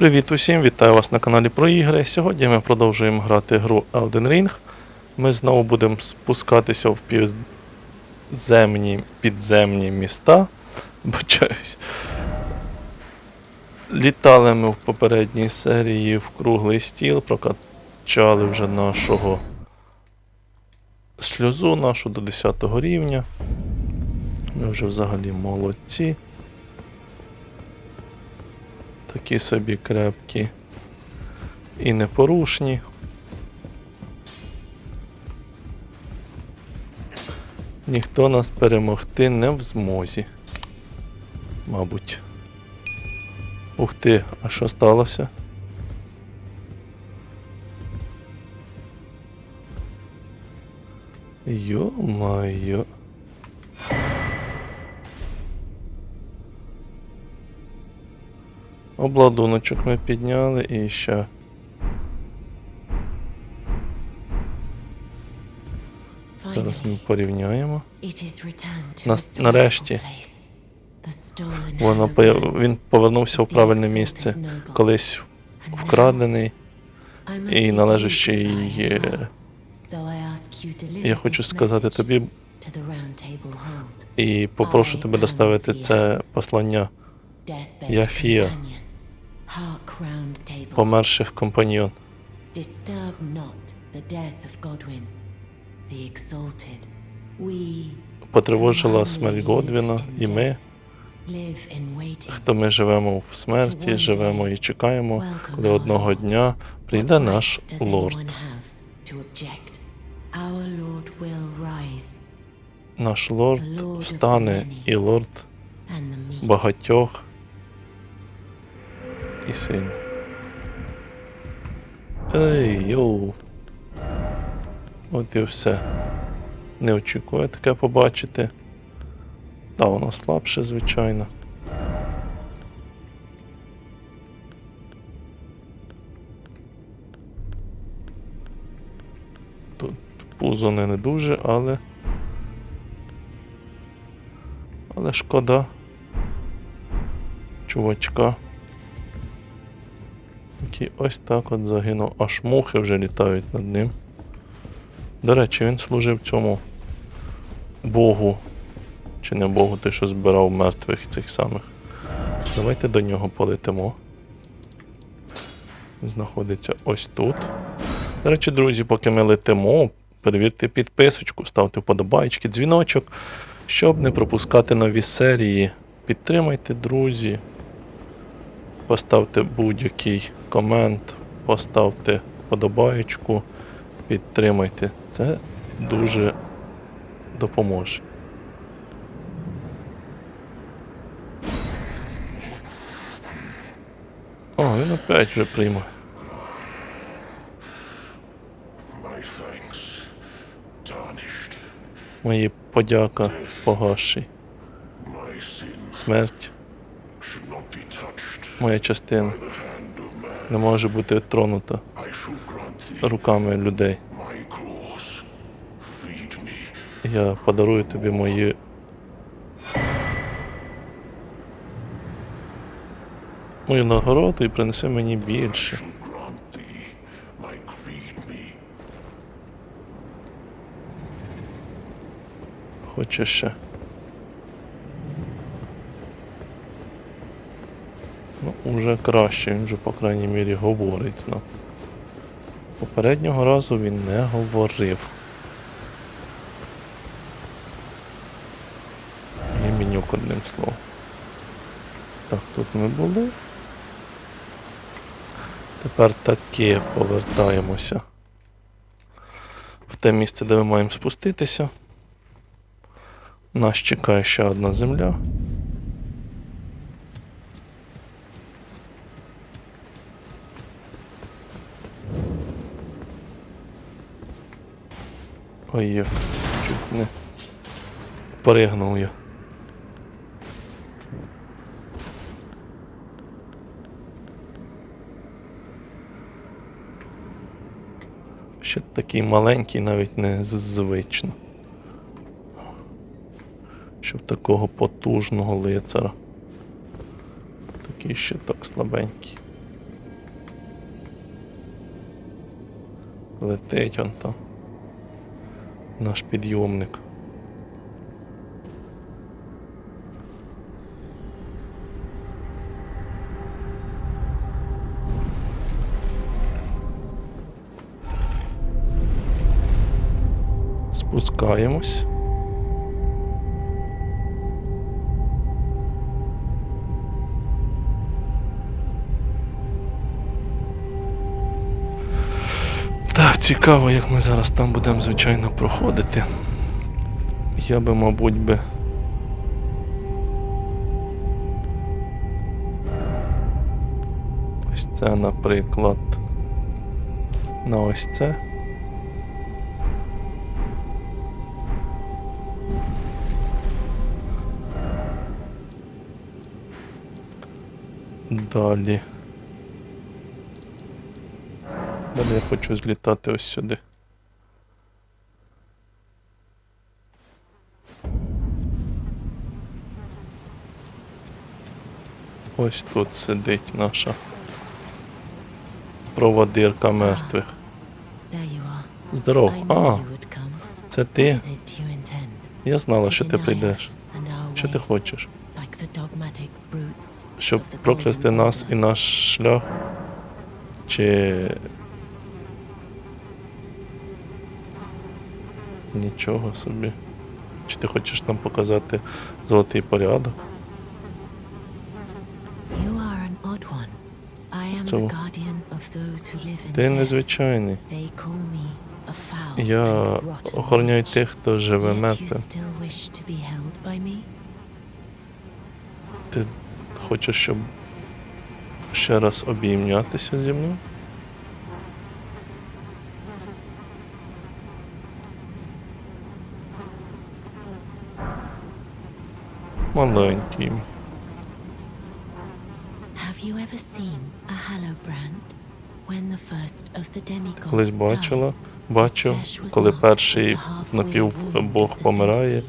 Привіт усім, вітаю вас на каналі про ігри. Сьогодні ми продовжуємо грати гру Elden Ring. Ми знову будемо спускатися в півземні підземні міста. Бачаюсь. Літали ми в попередній серії в круглий стіл, прокачали вже нашого сльозу нашу до 10 рівня. Ми вже взагалі молодці. Такі собі крепкі і непорушні. Ніхто нас перемогти не в змозі. Мабуть. Ух ти, а що сталося? Йо-майо. Обладуночок ми підняли і ще. Зараз ми порівняємо. Нас- нарешті. Воно він повернувся в правильне місце. Колись вкрадений і належащий. Я хочу сказати тобі і попрошу тебе доставити це послання Я Фія, померших компаньйон. Disturb not the death of Godwin, the exalted. We Потривожила смерть Годвіна, і ми, хто ми живемо в смерті, живемо і чекаємо, коли одного дня. Прийде наш лорд. Наш лорд встане і лорд багатьох і сильний. Ей, йоу. От і все. Не очікую таке побачити. Та воно слабше, звичайно. Тут пузо не, не дуже, але. Але шкода. Чувачка. Який ось так от загинув. Аж мухи вже літають над ним. До речі, він служив цьому Богу. Чи не Богу, той, що збирав мертвих цих самих. Давайте до нього полетимо. Знаходиться ось тут. До речі, друзі, поки ми летимо, перевірте підписочку, ставте вподобайки, дзвіночок, щоб не пропускати нові серії. Підтримайте, друзі. Поставте будь-який комент, поставте вподобаєчку, підтримайте. Це дуже допоможе. О, він опять вже tarnished. Мої подяка sins Смерть, моя частина, не може бути тронута руками людей. Я подарую тобі мої. Мою нагороду і принеси мені більше. Shall grant thee my feed me. Хоче ще. Ну, уже краще, він вже, по крайній мірі, говорить нам. Попереднього разу він не говорив. І менюк одним словом. Так, тут ми були. Тепер таки повертаємося в те місце, де ми маємо спуститися. Нас чекає ще одна земля. Ой, я чуть не пригнув я. Ще такий маленький, навіть не звично. Щоб такого потужного лицара. Такий ще так слабенький. Летить он там. Наш підйомник. Спускаємось. Цікаво, як ми зараз там будемо, звичайно, проходити. Я би, мабуть, би. Ось це, наприклад. На ось це. Далі. Далі я хочу злітати ось сюди. Ось тут сидить наша проводирка мертвих. There you are. Здоров. А, це ти. Я знала, що ти прийдеш. Що ти хочеш? Щоб проклясти нас і наш шлях? Чи. Нічого собі. Чи ти хочеш нам показати золотий порядок? Ти незвичайний. Я охороняю тих, хто живе me? Ти хочеш, щоб ще раз обійнятися зі мною? Маленький. Have you ever seen a Hallowbrand? When the first of the demigods Колись бачила, бачив, коли перший напівбог помирає,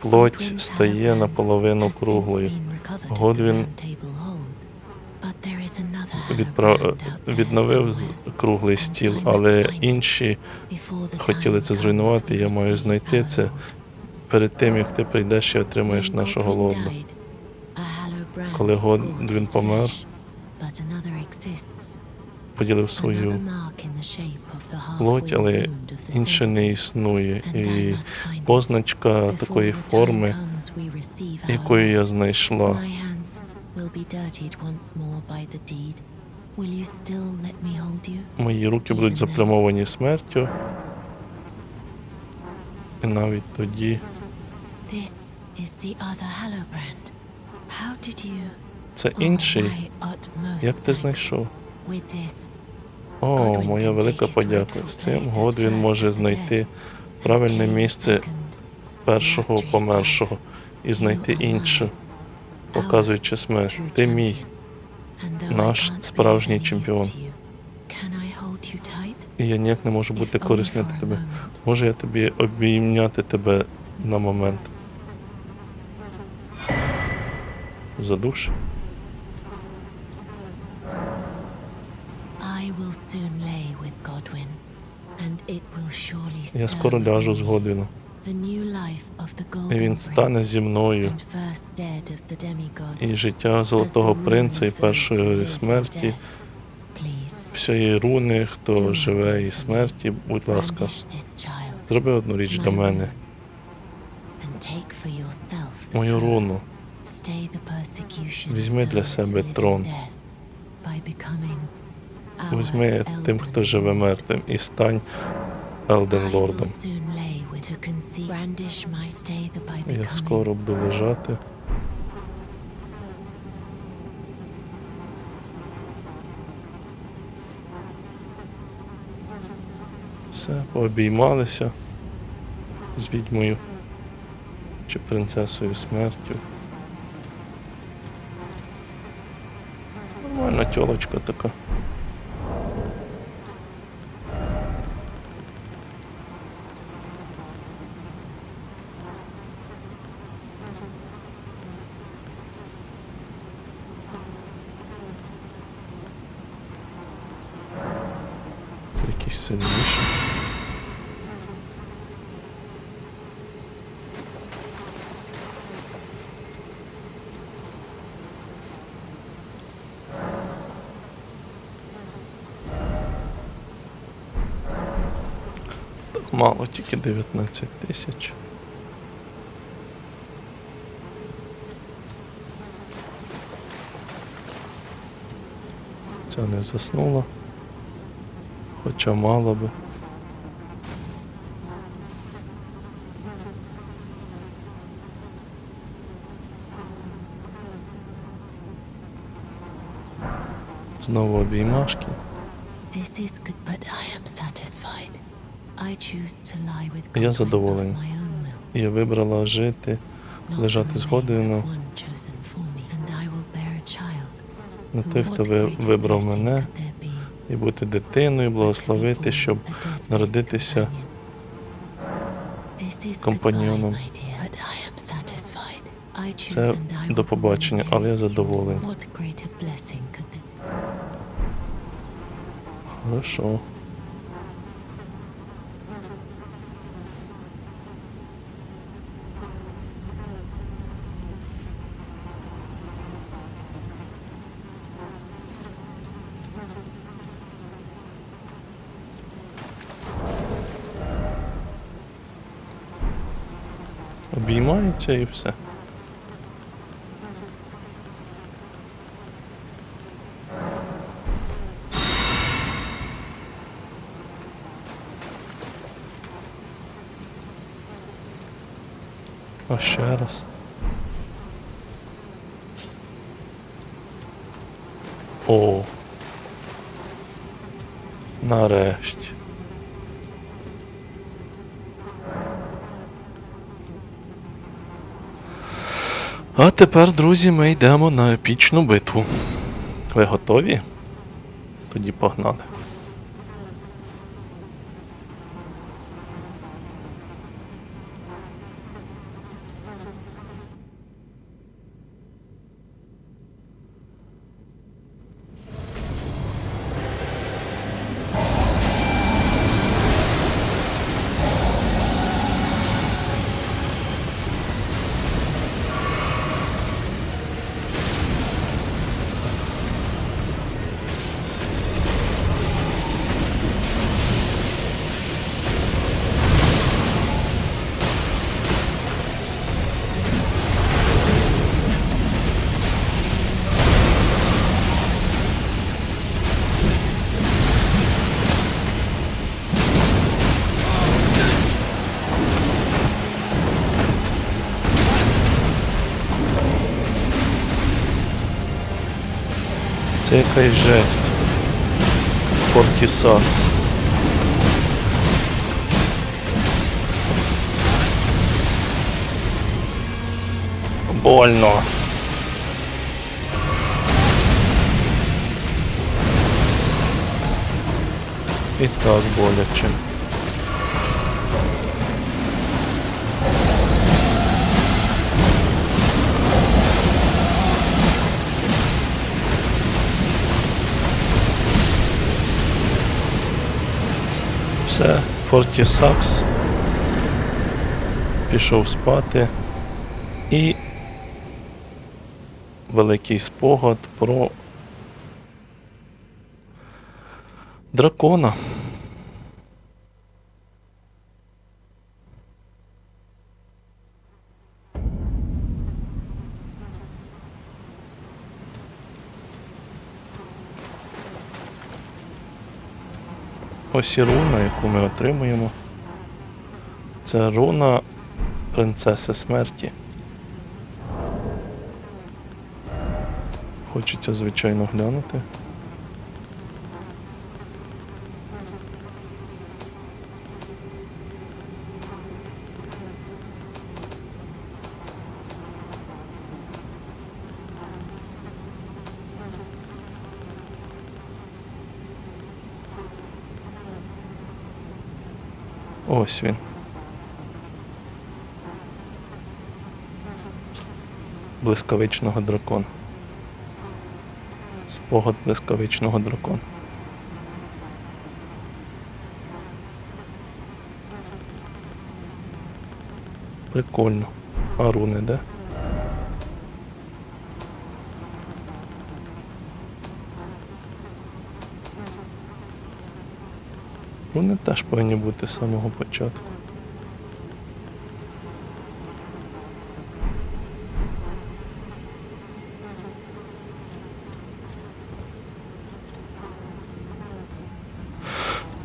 плоть стає наполовину круглою. Годвін Відпра... відновив круглий стіл, але інші хотіли це зруйнувати. Я маю знайти це перед тим, як ти прийдеш і отримаєш нашого лорда. Коли Годвін помер, Поділив свою плоть, але інше не існує. І позначка такої форми, якою я знайшла, мої руки будуть заплямовані смертю. І навіть тоді This is the other Hallowbrand. How did you? це інший. Як ти знайшов? О, моя велика подяка. З цим Годвін може знайти правильне місце першого помершого і знайти інше, показуючи смерть. Ти мій. наш справжній чемпіон. І я ніяк не можу бути корисний для тебе. Може я тобі обійняти тебе на момент. Задуш? Я скоро ляжу з Годвіном. І він стане зі мною. І життя Золотого принца і першої смерті, всієї руни, хто живе і смерті, будь ласка, зроби одну річ для мене. Мою руну. Візьми для себе трон. Візьми тим, хто живе мертвим, і стань Елден Лордом. Я скоро буду лежати. Все, пообіймалися з відьмою чи принцесою смертю. тілочка така. Якийсь сильніший. Мало, тільки 19 тисяч. Ця не заснула. Хоча мало би. Знову обіймашки. This is good, but I am satisfied. Я задоволений. Я вибрала жити Лежати the з remains Годвіном. of one chosen for me, and I will bear a child. на тих, хто вибрав мене, і бути дитиною, благословити, щоб народитися компаньйоном. Це до побачення, але я задоволений. Хорошо. Обіймається і все. А ще раз. О. Нарешті. А тепер, друзі, ми йдемо на епічну битву. Ви готові? Тоді погнали. Це якась жесть. Фортісас. Больно. І так боляче. Все, Фортісакс пішов спати і великий спогад про дракона. Ось і руна, яку ми отримуємо. Це руна принцеси смерті. Хочеться, звичайно, глянути. Ось він. Блискавичного дракона. Спогад блискавичного дракона. Прикольно. А руни, де? Да? Руни теж повинні бути з самого початку.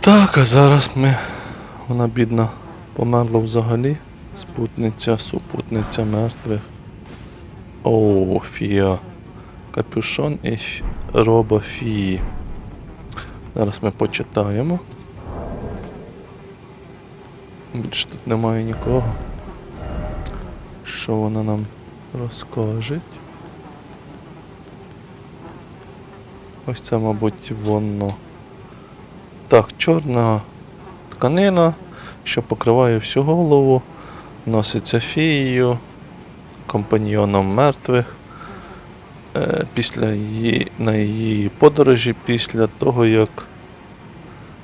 Так, а зараз ми. Вона бідна померла взагалі. Спутниця, супутниця мертвих. О, фія. Капюшон і ф... роба фії. Зараз ми почитаємо. Більш тут немає нікого. Що вона нам розкаже? Ось це, мабуть, воно. Так, чорна тканина, що покриває всю голову, носиться фією, компаньйоном мертвих. Е, після її, на її подорожі, після того, як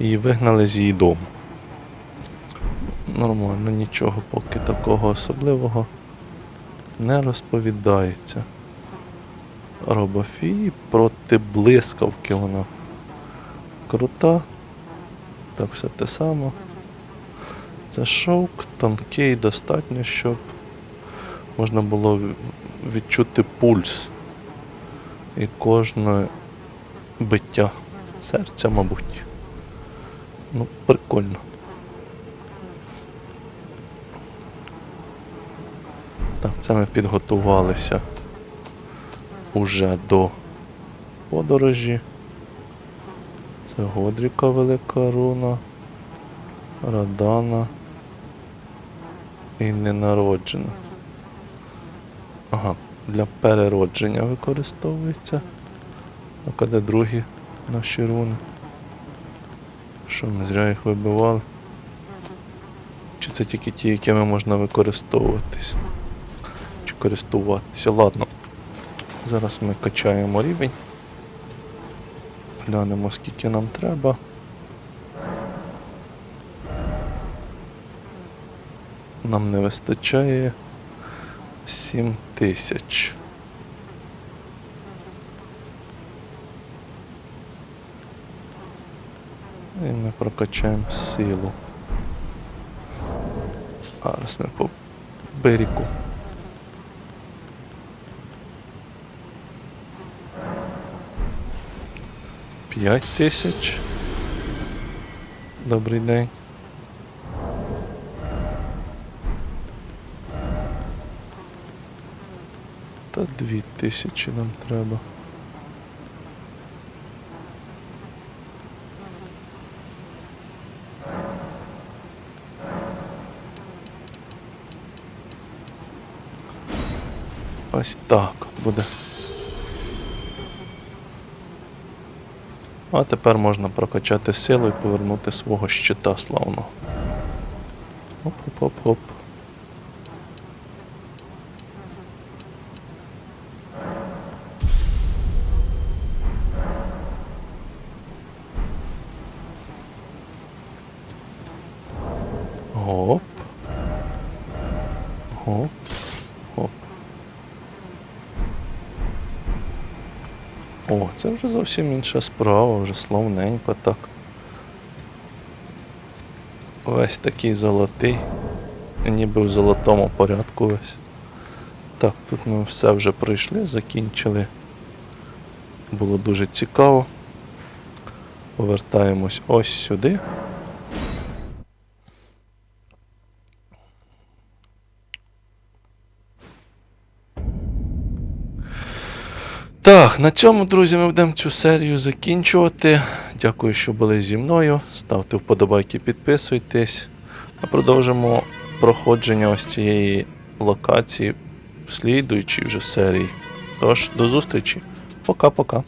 її вигнали з її дому. Нормально, нічого поки такого особливого не розповідається. Робофії проти блискавки вона крута. Так, все те саме. Це шовк, тонкий, достатньо, щоб можна було відчути пульс і кожне биття серця, мабуть. Ну, прикольно. Так, це ми підготувалися уже до подорожі. Це Годріка велика руна, Радана і ненароджена. Ага, для переродження використовується. А де другі наші руни? Що ми зря їх вибивали? Чи це тільки ті, якими можна використовуватись? Користуватися? Ладно. Зараз ми качаємо рівень. Глянемо, скільки нам треба. Нам не вистачає 7 тисяч. І ми прокачаємо силу. Зараз ми по берегу. П'ять тисяч. Добрий день. Та дві тисячі нам треба. Ось так буде. А тепер можна прокачати силу і повернути свого щита славного. Оп-оп-оп-оп. Гоп. Гоп. О, це вже зовсім інша справа, вже словненько так. Весь такий золотий. Ніби в золотому порядку весь. Так, тут ми все вже пройшли, закінчили. Було дуже цікаво. Повертаємось ось сюди. Так, на цьому, друзі, ми будемо цю серію закінчувати. Дякую, що були зі мною. Ставте вподобайки, підписуйтесь. А продовжимо проходження ось цієї локації в слідуючій вже серії. Тож, до зустрічі. Пока-пока.